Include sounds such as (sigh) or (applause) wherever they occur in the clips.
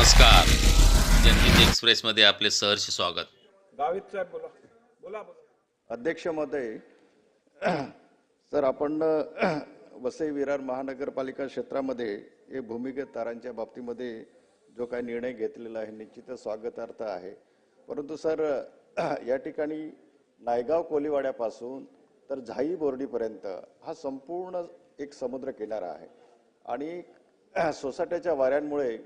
नमस्कार. जनहित एक्सप्रेसमध्ये आपले सहर्ष स्वागत. गावित साहेब बोला. बोला बोला. अध्यक्ष महोदय सर आपण वसई विरार महानगरपालिका क्षेत्रामध्ये हे भूमिगत तारांच्या बाबतीमध्ये जो काही निर्णय घेतलेला आहे निश्चितच स्वागतार्थ आहे. परंतु सर या ठिकाणी नायगाव कोलीवाड्यापासून तर झाई बोर्डीपर्यंत हा संपूर्ण एक समुद्र किनारा आहे. आणि सोसाट्याच्या वाऱ्यांमुळे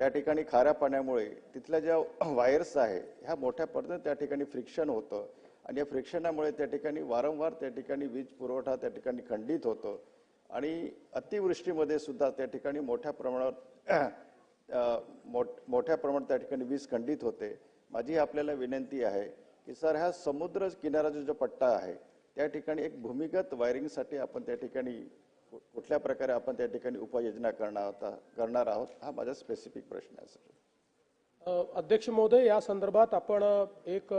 त्या ठिकाणी खाऱ्या पाण्यामुळे तिथल्या ज्या (clears throat) वायर्स आहे ह्या मोठ्या पद्धतीने त्या ठिकाणी फ्रिक्शन होतं. आणि या फ्रिक्शनामुळे त्या ठिकाणी वारंवार त्या ठिकाणी वीज पुरवठा त्या ठिकाणी खंडित होतो. आणि अतिवृष्टीमध्ये सुद्धा त्या ठिकाणी मोठ्या प्रमाणावर (clears throat) मोठ- मोठ्या प्रमाणात त्या ठिकाणी वीज खंडित होते. माझी आपल्याला विनंती आहे की सर हा समुद्र किनाऱ्याचा जो पट्टा आहे त्या ठिकाणी एक भूमिगत वायरिंगसाठी आपण त्या ठिकाणी कुठल्या प्रकारे आपण त्या ठिकाणी उपाययोजना करणार आता करणार आहोत हा माझा स्पेसिफिक प्रश्न आहे सर अध्यक्ष महोदय या संदर्भात आपण एक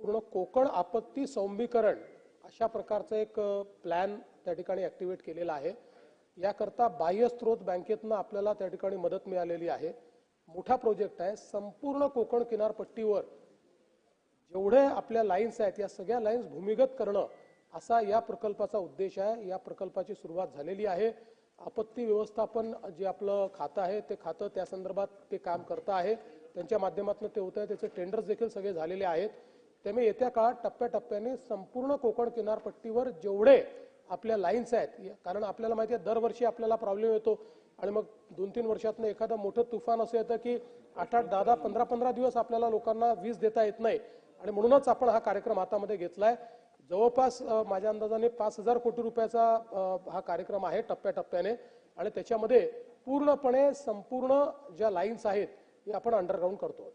पूर्ण कोकण आपत्ती सौम्यीकरण अशा प्रकारचा एक प्लॅन त्या ठिकाणी ऍक्टिव्हेट केलेला आहे. याकरता बाह्य स्रोत बँकेतनं आपल्याला त्या ठिकाणी मदत मिळालेली आहे. मोठा प्रोजेक्ट आहे. संपूर्ण कोकण किनारपट्टीवर जेवढे आपल्या लाईन्स आहेत या सगळ्या लाईन्स भूमिगत करणं असा या प्रकल्पाचा उद्देश आहे. या प्रकल्पाची सुरुवात झालेली आहे. आपत्ती व्यवस्थापन जे आपलं खातं आहे ते खातं त्या संदर्भात ते काम करतं आहे. त्यांच्या माध्यमातून ते होत आहे. त्याचे टेंडर्स देखील सगळे झालेले आहेत. त्यामुळे येत्या काळात टप्प्याटप्प्याने संपूर्ण कोकण किनारपट्टीवर जेवढे आपल्या लाईन्स आहेत कारण आपल्याला माहिती आहे दरवर्षी आपल्याला प्रॉब्लेम येतो. आणि मग दोन तीन वर्षातनं एखादं मोठं तुफान असं येतं की आठ आठ दहा दहा पंधरा पंधरा दिवस आपल्याला लोकांना वीज देता येत नाही. आणि म्हणूनच आपण हा कार्यक्रम हातामध्ये घेतलाय. जवळपास माझ्या अंदाजाने पाच हजार कोटी रुपयाचा हा कार्यक्रम आहे टप्प्याटप्प्याने. आणि त्याच्यामध्ये पूर्णपणे संपूर्ण ज्या लाईन्स आहेत हे आपण अंडरग्राऊंड करतो.